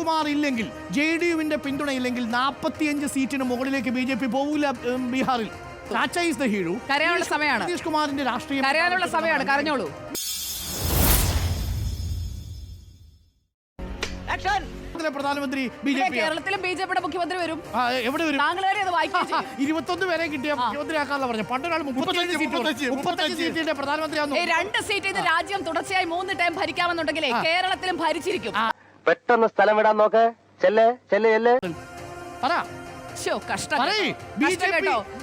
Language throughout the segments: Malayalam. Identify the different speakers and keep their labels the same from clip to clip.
Speaker 1: കുമാർ ഇല്ലെങ്കിൽ ജെ ഡി യുവിന്റെ പിന്തുണയില്ലെങ്കിൽ നാൽപ്പത്തിയഞ്ച് സീറ്റിന് മുകളിലേക്ക് ബി ജെ പി പോകില്ല ബീഹാറിൽ. ദ ഹീറോ
Speaker 2: കരയാനുള്ള സമയമാണ്.
Speaker 1: നിതീഷ് കുമാറിന്റെ രാഷ്ട്രീയം
Speaker 2: കരയാനുള്ള സമയമാണ്. കരഞ്ഞോളൂ.
Speaker 1: പ്രധാനമന്ത്രി ബി ജെ പി
Speaker 2: കേരളത്തിലും ബി ജെ പിയുടെ മുഖ്യമന്ത്രി വരും.
Speaker 1: എവിടെ വരും?
Speaker 2: താങ്കൾ വരെ അത് ചെയ്യും.
Speaker 1: ഇരുപത്തൊന്ന് വരെ കിട്ടിയ മുഖ്യമന്ത്രിയാക്കാന്ന് പറഞ്ഞു പണ്ടൊരാൾ മുപ്പത്തഞ്ച് സീറ്റ് മുപ്പത്തഞ്ച് സീറ്റിന്റെ
Speaker 2: ഈ
Speaker 1: പ്രധാനമന്ത്രിയാന്ന്
Speaker 2: രണ്ട് സീറ്റ് ഇത് രാജ്യം തുടർച്ചയായി മൂന്ന് ടൈം ഭരിക്കാമെന്നുണ്ടെങ്കിലേ കേരളത്തിലും ഭരിച്ചിരിക്കും.
Speaker 3: പെട്ടെന്ന് സ്ഥലം വിടാൻ നോക്ക്. ചെല്ല് ചെല്ല് ചെല്ല്.
Speaker 1: പറ.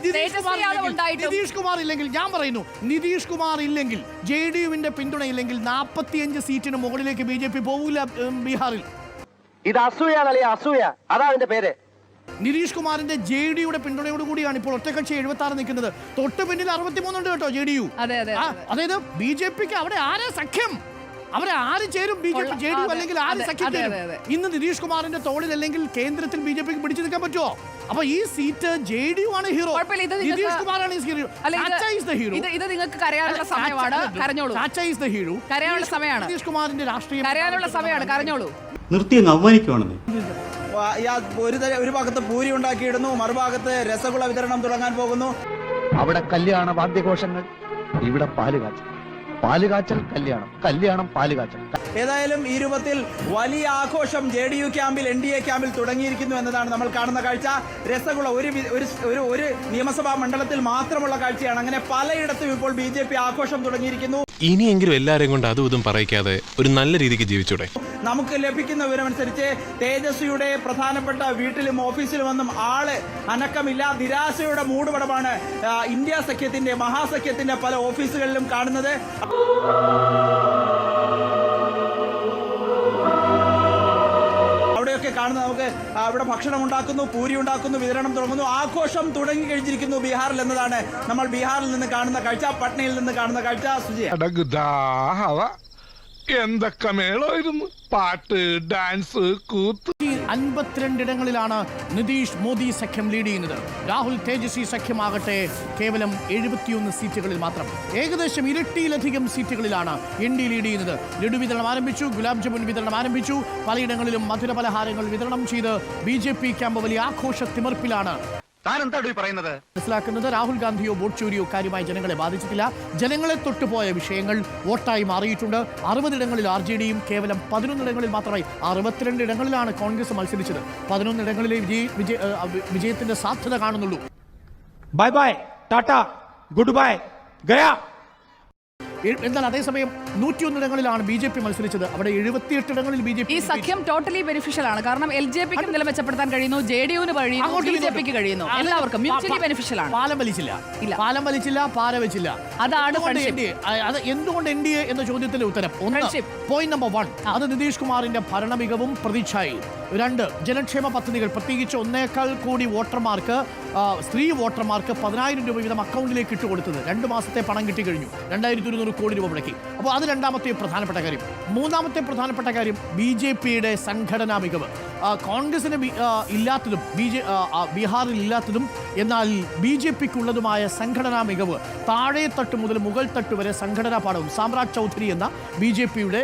Speaker 1: നിതീഷ് കുമാർ ഇല്ലെങ്കിൽ-
Speaker 2: ഉണ്ടായിട്ടും.
Speaker 1: നിതീഷ് കുമാർ ഇല്ലെങ്കിൽ ഞാൻ പറയുന്നു നിതീഷ് കുമാർ ഇല്ലെങ്കിൽ ജെ ഡി യുവിന്റെ പിന്തുണയില്ലെങ്കിൽ നാൽപ്പത്തിയഞ്ച് സീറ്റിന് മുകളിലേക്ക് ബി ജെ പി പോകില്ല ബീഹാറിൽ.
Speaker 3: ഇത് അസൂയ അസൂയ. അതാ അതിന്റെ പേര്.
Speaker 1: നിതീഷ് കുമാറിന്റെ ജെ ഡി യുടെ പിന്തുണയോട് കൂടിയാണ് ഇപ്പോൾ ഒറ്റക്കക്ഷി എഴുപത്തി ആറ് നിൽക്കുന്നത്. തൊട്ട് പിന്നിൽ അറുപത്തിമൂന്നുണ്ട് കേട്ടോ ജെ ഡി യു.
Speaker 2: അതെ അതെ.
Speaker 1: അതായത് ബി ജെ പിക്ക് അവിടെ ആരാ സഖ്യം? അവരെ ആര് ചേരും B J P J D അല്ലെങ്കിൽ ആര് സഖ്യം ചേരും. ഇന്ന് നിതീഷ് കുമാറിന്റെ തോളിൽ അല്ലെങ്കിൽ കേന്ദ്രത്തിൽ ബി ജെ പിക്ക് പിടിച്ചു നിൽക്കാൻ പറ്റുമോ? അപ്പൊ ഈ സീറ്റ് ജെ ഡി യു ആണ് ഹീറോ. നിതീഷ് കുമാറാണ് ഹീറോ
Speaker 2: ഇത്
Speaker 1: ഈസ് ദ ഹീറോ
Speaker 2: ഇത് ഇത് നിങ്ങൾക്ക് കരയാനുള്ള സമയമാണ്. കരഞ്ഞോളൂ.
Speaker 1: ടാറ്റ ഈസ് ദ ഹീറോ
Speaker 2: കരയാനുള്ള സമയമാണ്.
Speaker 1: നിതീഷ് കുമാറിന്റെ രാഷ്ട്രീയം
Speaker 2: കരയാനുള്ള സമയമാണ്. കരഞ്ഞോളൂ.
Speaker 4: നിർത്തി അവമാനിക്കുവാണെന്ന്
Speaker 5: ഒരു തര- ഒരു ഭാഗത്ത് പൂരി ഉണ്ടാക്കിയിടുന്നു മറുഭാഗത്ത് രസഗുള വിതരണം തുടങ്ങാൻ പോകുന്നു.
Speaker 6: അവിടെ കല്യാണ വാദ്യഘോഷങ്ങൾ ഇവിടെ പാലുകാച്ചൽ പാലുകാച്ചൽ കല്യാണം. കല്യാണം പാലുകാച്ചൽ.
Speaker 5: ഏതായാലും ഈ രൂപത്തിൽ വലിയ ആഘോഷം ജെ ഡി യു ക്യാമ്പിൽ എൻ ഡി എ ക്യാമ്പിൽ തുടങ്ങിയിരിക്കുന്നു എന്നതാണ് നമ്മൾ കാണുന്ന കാഴ്ച. രസഗുള ഒരു ഒരു ഒരു നിയമസഭാ മണ്ഡലത്തിൽ മാത്രമുള്ള കാഴ്ചയാണ്. അങ്ങനെ പലയിടത്തും ഇപ്പോൾ ബി ജെ പി ആഘോഷം തുടങ്ങിയിരിക്കുന്നു.
Speaker 7: ഇനിയെങ്കിലും എല്ലാരെയും കൊണ്ട് അതും ഇതും പറയിക്കാതെ ഒരു നല്ല രീതിക്ക് ജീവിച്ചൂടെ?
Speaker 5: നമുക്ക് ലഭിക്കുന്ന വിവരമനുസരിച്ച് തേജസ്വിയുടെ പ്രധാനപ്പെട്ട വീട്ടിലും ഓഫീസിലും ഒന്നും ആൾ അനക്കമില്ല. നിരാശയുടെ മൂടുപടമാണ് ഇന്ത്യ സഖ്യത്തിന്റെ മഹാസഖ്യത്തിന്റെ പല ഓഫീസുകളിലും കാണുന്നത്. അവിടെയൊക്കെ കാണുന്നത് നമുക്ക് അവിടെ ഭക്ഷണം ഉണ്ടാക്കുന്നു പൂരി ഉണ്ടാക്കുന്നു വിതരണം തുടങ്ങുന്നു. ആഘോഷം തുടങ്ങി കഴിഞ്ഞിരിക്കുന്നു ബീഹാറിൽ എന്നതാണ്. നമ്മൾ ബീഹാറിൽ നിന്ന് കാണുന്ന കാഴ്ച പട്നയിൽ നിന്ന് കാണുന്ന കാഴ്ച
Speaker 8: അടഗുദാഹവ എന്തൊക്കെ മേളായിരുന്നു പാട്ട് ഡാൻസ് കൂത്ത്.
Speaker 1: അൻപത്തിരണ്ടിടങ്ങളിലാണ് നിതീഷ് മോദി സഖ്യം ലീഡ് ചെയ്യുന്നത്. രാഹുൽ തേജസ്വി സഖ്യമാകട്ടെ കേവലം എഴുപത്തിയൊന്ന് സീറ്റുകളിൽ മാത്രം. ഏകദേശം ഇരട്ടിയിലധികം സീറ്റുകളിലാണ് എൻ ഡി ലീഡ് ചെയ്യുന്നത്. ലഡു വിതരണം ആരംഭിച്ചു ഗുലാബ് ജമുൻ വിതരണം ആരംഭിച്ചു. പലയിടങ്ങളിലും മധുര പലഹാരങ്ങൾ വിതരണം ചെയ്ത് ബി ജെ പി ക്യാമ്പ് വലിയ ആഘോഷ തിമർപ്പിലാണ് മനസ്സിലാക്കുന്നത് രാഹുൽ ഗാന്ധിയോ വോട്ട് ചോരിയോ കാര്യമായി ജനങ്ങളെ ബാധിച്ചിട്ടില്ല. ജനങ്ങളെ തൊട്ടുപോയ വിഷയങ്ങൾ വോട്ടായി മാറിയിട്ടുണ്ട്. അറുപതിടങ്ങളിൽ ആർ ജെ ഡിയും കേവലം പതിനൊന്നിടങ്ങളിൽ മാത്രമായി അറുപത്തിരണ്ട് ഇടങ്ങളിലാണ് കോൺഗ്രസ് മത്സരിച്ചത്. പതിനൊന്നിടങ്ങളിലെ വിജയ വിജയ വിജയത്തിന്റെ സാധ്യത കാണുന്നുള്ളൂ.
Speaker 9: Bye bye tata good bye
Speaker 1: Gaya എന്നാൽ അതേസമയം നൂറ്റിയൊന്നിടങ്ങളിലാണ് ബി ജെ പി മത്സരിച്ചത്. അവിടെ എഴുപത്തിയെട്ടിടങ്ങളിൽ ബി ജെ
Speaker 2: ഈ
Speaker 1: പി
Speaker 2: സഖ്യം ടോട്ടലി ബെനിഫിഷ്യൽ ആണ്. കാരണം എൽ ജെ പിക്ക് നില മെച്ചപ്പെടുത്താൻ കഴിയുന്നു ജെ ഡി യുവിന് കഴിയുന്നു ബി ജെ പിക്ക് കഴിയുന്നു. എല്ലാവർക്കും മ്യൂച്വലി ബെനിഫിഷ്യൽ ആണ്.
Speaker 1: പാലം വലിച്ചില്ല.
Speaker 2: ഇല്ല.
Speaker 1: പാലം വലിച്ചില്ല പാര വെച്ചില്ല.
Speaker 2: അതാണ്.
Speaker 1: അത് എന്തുകൊണ്ട് എൻ ഡി എ എന്ന ചോദ്യത്തിന്റെ ഉത്തരം? ഒന്ന് പോയിന്റ് നമ്പർ വൺ അത് നിതീഷ് കുമാറിന്റെ ഭരണമികവും പ്രതീക്ഷയും രണ്ട് ജനക്ഷേമ പദ്ധതികൾ. പ്രത്യേകിച്ച് ഒന്നേക്കാൾ കൂടി വോട്ടർമാർക്ക് സ്ത്രീ വോട്ടർമാർക്ക് പതിനായിരം രൂപ വീതം അക്കൗണ്ടിലേക്ക് ഇട്ട് കൊടുത്തത്. രണ്ട് മാസത്തെ പണം കിട്ടി കഴിഞ്ഞു. രണ്ടായിരത്തി ഇരുന്നൂറ് കോടി രൂപ മുടക്കി. അപ്പോൾ അത് രണ്ടാമത്തെ പ്രധാനപ്പെട്ട കാര്യം. മൂന്നാമത്തെ പ്രധാനപ്പെട്ട കാര്യം ബി ജെ പിയുടെ സംഘടനാ മികവ്. കോൺഗ്രസിന് ഇല്ലാത്തതും ബി ജെ ബീഹാറിൽ ഇല്ലാത്തതും എന്നാൽ ബി ജെ പിക്കുള്ളതുമായ സംഘടനാ മികവ് താഴെ മുതൽ മുകൾ തട്ട് വരെ സംഘടനാ പാഠവും. സാമ്രാജ് ചൗധരി എന്ന ബി ജെ പിയുടെ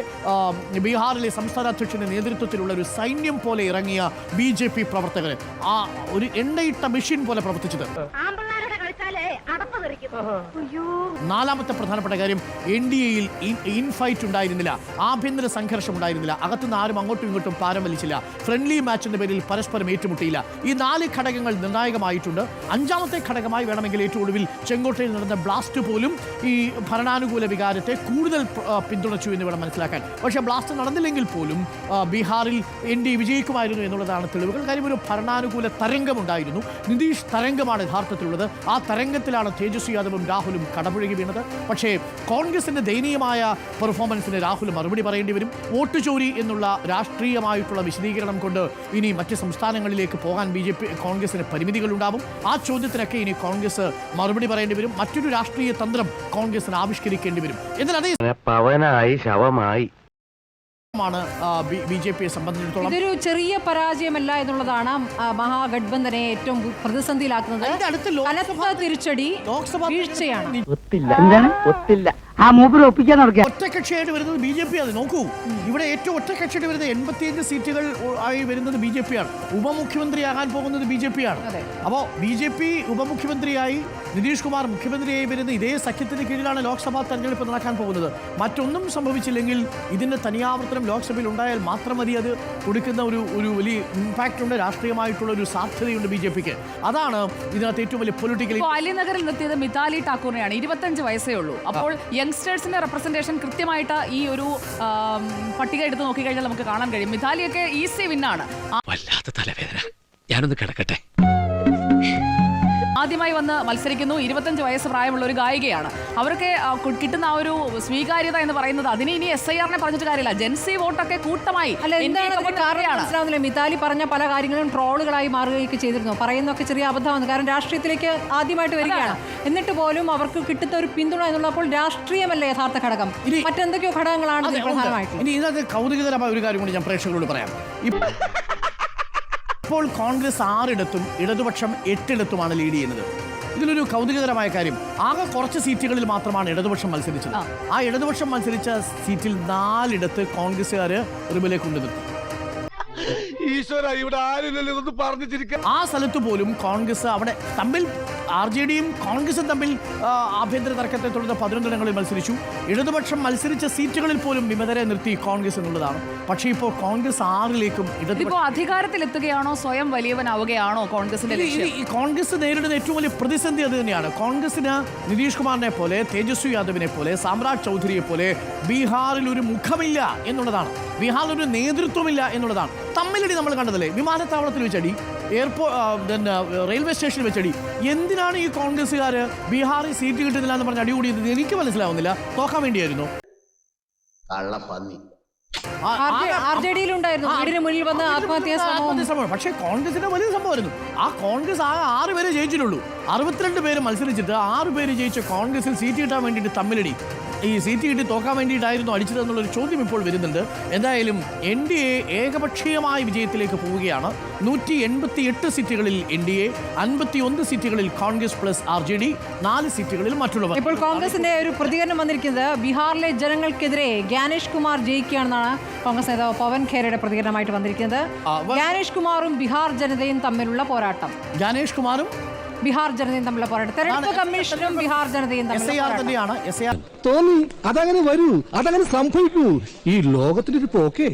Speaker 1: ബീഹാറിലെ സംസ്ഥാന അധ്യക്ഷന്റെ നേതൃത്വത്തിലുള്ള ഒരു സൈന്യം പോലെ ഇറങ്ങിയ ബി ജെ പി പ്രവർത്തകർ. ആ ഒരു എണ്ണയിട്ട മെഷീൻ പോലെ പ്രവർത്തിച്ചത്. നാലാമത്തെ പ്രധാനപ്പെട്ട കാര്യം എൻ ഡി എയിൽ ഇൻഫൈറ്റ് ഉണ്ടായിരുന്നില്ല. ആഭ്യന്തര സംഘർഷം ഉണ്ടായിരുന്നില്ല. അകത്തുനിന്ന് ആരും അങ്ങോട്ടും ഇങ്ങോട്ടും പാരം വലിച്ചില്ല. ഫ്രണ്ട്ലി മാച്ചിന്റെ പേരിൽ പരസ്പരം ഏറ്റുമുട്ടിയില്ല. ഈ നാല് ഘടകങ്ങൾ നിർണായകമായിട്ടുണ്ട്. അഞ്ചാമത്തെ ഘടകമായി വേണമെങ്കിൽ ഏറ്റവും ഒടുവിൽ ചെങ്കോട്ടയിൽ നടന്ന ബ്ലാസ്റ്റ് പോലും ഈ ഭരണാനുകൂല വികാരത്തെ കൂടുതൽ പിന്തുണച്ചു എന്ന് വേണം മനസ്സിലാക്കാൻ. പക്ഷേ ബ്ലാസ്റ്റ് നടന്നില്ലെങ്കിൽ പോലും ബീഹാറിൽ എൻ ഡി വിജയിക്കുമായിരുന്നു എന്നുള്ളതാണ് തെളിവുകൾ. കാര്യം ഒരു ഭരണാനുകൂല തരംഗമുണ്ടായിരുന്നു നിതീഷ് തരംഗമാണ് യഥാർത്ഥത്തിലുള്ളത്. ആ തരംഗത്തിലാണ് തേജസ്വി യാദവും രാഹുലും കടപുഴകി വീണത്. പക്ഷേ കോൺഗ്രസിന്റെ ദയനീയമായ പെർഫോമൻസിന് രാഹുൽ മറുപടി പറയേണ്ടി വരും. വോട്ട് ചോരി എന്നുള്ള രാഷ്ട്രീയമായിട്ടുള്ള വിശദീകരണം കൊണ്ട് ഇനി മറ്റ് സംസ്ഥാനങ്ങളിലേക്ക് പോകാൻ ബി ജെ പി കോൺഗ്രസിന് പരിമിതികളുണ്ടാവും. ആ ചോദ്യത്തിനൊക്കെ ഇനി കോൺഗ്രസ് മറുപടി പറയേണ്ടി വരും. മറ്റൊരു രാഷ്ട്രീയ തന്ത്രം കോൺഗ്രസിന് ആവിഷ്കരിക്കേണ്ടി വരും. എന്നാൽ അതേ
Speaker 3: പവനായി ശവമായി. ാണ്
Speaker 1: ബി ജെ പിയെ സംബന്ധിച്ചിടത്തോളം
Speaker 10: ഇതൊരു ചെറിയ പരാജയമല്ല എന്നുള്ളതാണ് മഹാഗഡ്ബന്ധനെ ഏറ്റവും പ്രതിസന്ധിയിലാക്കുന്നത്.
Speaker 1: തിരിച്ചടി അടുത്ത ലോക്സഭ
Speaker 10: കനത്ത തിരിച്ചടി വീഴ്ചയാണ്.
Speaker 3: ഒത്തില്ല.
Speaker 10: ആ മൂപ്പര് ഒപ്പിക്കാൻ നടക്കുക
Speaker 1: ഒറ്റക്കക്ഷിയായിട്ട് വരുന്നത് ബി ജെ പി ആണ്. നോക്കൂ ഇവിടെ ഏറ്റവും ഒറ്റക്കക്ഷിയായിട്ട് വരുന്നത് എൺപത്തിയഞ്ച് സീറ്റുകൾ ആയി വരുന്നത് ബി ജെ പി ആണ്. ഉപമുഖ്യമന്ത്രിയാകാൻ പോകുന്നത് ബി ജെ പി ആണ്. അപ്പോൾ ബി ജെ പി ഉപമുഖ്യമന്ത്രിയായി നിതീഷ് കുമാർ മുഖ്യമന്ത്രിയായി വരുന്ന ഇതേ സഖ്യത്തിന് കീഴിലാണ് ലോക്സഭാ തെരഞ്ഞെടുപ്പ് നടക്കാൻ പോകുന്നത്. മറ്റൊന്നും സംഭവിച്ചില്ലെങ്കിൽ ഇതിന്റെ തനിയാവർത്തനം ലോക്സഭയിൽ ഉണ്ടായാൽ മാത്രം മതി. അത് കൊടുക്കുന്ന ഒരു ഒരു വലിയ ഇമ്പാക്റ്റ് ഉണ്ട്. രാഷ്ട്രീയമായിട്ടുള്ള ഒരു സാധ്യതയുണ്ട് ബി ജെ പിക്ക്. അതാണ് ഇതിനകത്ത് ഏറ്റവും വലിയ
Speaker 2: പൊളിറ്റിക്കൽ അലിനഗറിൽ നിർത്തിയത് മിതാലി ഠാക്കൂറിനെയാണ്. ഇരുപത്തഞ്ച് വയസ്സേ ഉള്ളൂ. അപ്പോൾ യങ്സ്റ്റേഴ്സിന്റെ റെപ്രസെന്റേഷൻ കൃത്യമായിട്ട് ഈ ഒരു പട്ടിക എടുത്ത് നോക്കിക്കഴിഞ്ഞാൽ നമുക്ക് കാണാൻ കഴിയും. മിഥാലിയൊക്കെ ഈസി വിന്നാണ്
Speaker 6: വല്ലാത്ത തലവേദന. ഞാനൊന്ന് കിടക്കട്ടെ.
Speaker 2: ആദ്യമായി വന്ന് മത്സരിക്കുന്നു. ഇരുപത്തഞ്ച് വയസ്സ് പ്രായമുള്ള ഒരു ഗായികയാണ്. അവർക്ക് കിട്ടുന്ന ആ ഒരു സ്വീകാര്യത എന്ന് പറയുന്നത് അതിന് ഇനി എസ് ഐ ആറിനെ പറഞ്ഞിട്ട് കാര്യമില്ല. ജെൻസി വോട്ടൊക്കെ കൂട്ടമായി.
Speaker 10: അല്ല എന്താണ്
Speaker 2: ക്ക്
Speaker 10: അതിന്റെ കാരണം മനസ്സിലാവുന്നില്ല. മിതാലി പറഞ്ഞ പല കാര്യങ്ങളും ട്രോളുകളായി മാറുകയൊക്കെ ചെയ്തിരുന്നു. പറയുന്നൊക്കെ ചെറിയ അബദ്ധമാണ്. കാരണം രാഷ്ട്രീയത്തിലേക്ക് ആദ്യമായിട്ട് വരികയാണ്. എന്നിട്ട് പോലും അവർക്ക് കിട്ടുന്ന ഒരു പിന്തുണ എന്നുള്ളപ്പോൾ രാഷ്ട്രീയമല്ല യഥാർത്ഥ ഘടകം? മറ്റെന്തൊക്കെയോ ഘടകങ്ങളാണ് പ്രധാനമായിട്ടും.
Speaker 1: ഇനി ഇതിനകത്ത് കൗതുകതരമായ ഒരു കാര്യം കൂടി ഞാൻ പ്രേക്ഷകരോട് പറയാം. ഇപ്പ- ഇപ്പോൾ കോൺഗ്രസ് ആറിടത്തും ഇടതുപക്ഷം എട്ടിടത്തുമാണ് ലീഡ് ചെയ്യുന്നത്. ഇതിലൊരു കൗതുകകരമായ കാര്യം. ആകെ കുറച്ച് സീറ്റുകളിൽ മാത്രമാണ് ഇടതുപക്ഷം മത്സരിച്ചത്. ആ. ഇടതുപക്ഷം മത്സരിച്ച സീറ്റിൽ നാലിടത്ത് കോൺഗ്രസ്സുകാർ റിബലെ കൊണ്ടുനിർത്തി
Speaker 8: ഈശ്വര ഇവിടെ
Speaker 1: ആ സ്ഥലത്ത് പോലും കോൺഗ്രസ് അവിടെ തമ്മിൽ ആർ ജെ ഡിയും കോൺഗ്രസും തമ്മിൽ ആഭ്യന്തര തർക്കത്തെ തുടർന്ന് പതിനൊന്നിടങ്ങളിൽ മത്സരിച്ചു. ഇടതുപക്ഷം മത്സരിച്ച സീറ്റുകളിൽ പോലും വിമതരെ നിർത്തി കോൺഗ്രസ് എന്നുള്ളതാണ്. പക്ഷേ ഇപ്പോൾ കോൺഗ്രസ് ആറിലേക്കും ഇടതുപക്ഷം
Speaker 2: ഇതിപ്പോ അധികാരത്തിലെത്തുകയാണോ? സ്വയം വലിയവനാവുകയാണോ കോൺഗ്രസിന്റെ
Speaker 1: ഈ കോൺഗ്രസ് നേരിടുന്ന ഏറ്റവും വലിയ പ്രതിസന്ധി അത് തന്നെയാണ്. കോൺഗ്രസിന് നിതീഷ് കുമാറിനെ പോലെ തേജസ്വി യാദവിനെ പോലെ സാമ്രാജ് ചൗധരിയെ പോലെ ബീഹാറിൽ ഒരു മുഖമില്ല എന്നുള്ളതാണ്. ബീഹാറിൽ ഒരു നേതൃത്വമില്ല എന്നുള്ളതാണ്. തമ്മിലടി നമ്മൾ കണ്ടതല്ലേ? വിമാനത്താവളത്തിൽ വെച്ചടി. എയർപോർട്ട് റെയിൽവേ സ്റ്റേഷനിൽ വെച്ചടി. എന്തിനാണ് ഈ കോൺഗ്രസ്സുകാർ ബീഹാറിൽ സീറ്റ് കിട്ടുന്നില്ല എന്ന് പറഞ്ഞ് അടികൂടിയത്? എനിക്ക് മനസ്സിലാവുന്നില്ല. നോക്കാൻ വേണ്ടിയായിരുന്നു.
Speaker 6: കള്ളപ്പന്നി
Speaker 1: പക്ഷേ കോൺഗ്രസിന്റെ വലിയ സംഭവമായിരുന്നു. ആ കോൺഗ്രസ് ആ ആറ് പേരെ ജയിച്ചിട്ടുള്ളൂ. അറുപത്തിരണ്ട് പേര് മത്സരിച്ചിട്ട് ആറ് പേര് ജയിച്ച കോൺഗ്രസിൽ സീറ്റ് കിട്ടാൻ വേണ്ടിട്ട് തമ്മിലടി. ഈ സീറ്റ് കിട്ടി തോക്കാൻ വേണ്ടിയിട്ടായിരുന്നു അടിച്ചത് എന്നുള്ളൊരു ചോദ്യം ഇപ്പോൾ വരുന്നുണ്ട്. എന്തായാലും എൻ ഡി എ ഏകപക്ഷീയമായ വിജയത്തിലേക്ക് പോവുകയാണ്. നൂറ്റി എൺപത്തി എട്ട് സീറ്റുകളിൽ എൻ ഡി എ അൻപത്തി ഒന്ന് സീറ്റുകളിൽ Congress plus R J D നാല് സീറ്റുകളിൽ മറ്റുള്ളവർ.
Speaker 10: ഇപ്പോൾ കോൺഗ്രസിന്റെ ഒരു പ്രതികരണം വന്നിരിക്കുന്നത് ബീഹാറിലെ ജനങ്ങൾക്കെതിരെ ഗ്യാനേഷ് കുമാർ ജയിക്കുകയാണെന്നാണ് കോൺഗ്രസ് നേതാവ് പവൻ ഖേരയുടെ പ്രതികരണമായിട്ട് വന്നിരിക്കുന്നത്. ഗ്യാനേഷ് കുമാറും ബീഹാർ ജനതയും തമ്മിലുള്ള പോരാട്ടം.
Speaker 1: ജ്ഞാനേഷ് കുമാറും
Speaker 10: ബീഹാർ ജനതയും തമ്മിലുള്ള പോരാട്ടം. തെരഞ്ഞെടുപ്പ് കമ്മീഷനും ബീഹാർ ജനതയും
Speaker 1: ഐ
Speaker 8: തോന്നി അതങ്ങനെ വരൂ അതങ്ങനെ സംഭവിക്കൂ. ഈ ലോകത്തിന്റെ ഒരു പോക്കേ.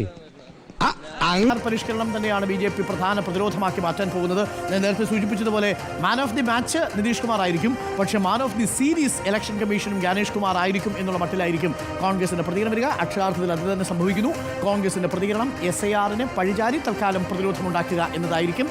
Speaker 1: പരിഷ്കരണം തന്നെയാണ് ബി ജെ പി പ്രധാന പ്രതിരോധമാക്കി മാറ്റാൻ പോകുന്നത്. ഞാൻ നേരത്തെ സൂചിപ്പിച്ചതുപോലെ man of the match Nitish Kumar ആയിരിക്കും. പക്ഷേ man of the series election കമ്മീഷനും ഗാനേഷ് കുമാർ ആയിരിക്കും എന്നുള്ള മട്ടിലായിരിക്കും കോൺഗ്രസിന്റെ പ്രതികരണം വരിക. അക്ഷരാർത്ഥത്തിൽ അത് തന്നെ സംഭവിക്കുന്നു. കോൺഗ്രസിന്റെ പ്രതികരണം എസ് ഐ ആറിന് പഴിചാരി തൽക്കാലം പ്രതിരോധമുണ്ടാക്കുക എന്നതായിരിക്കും.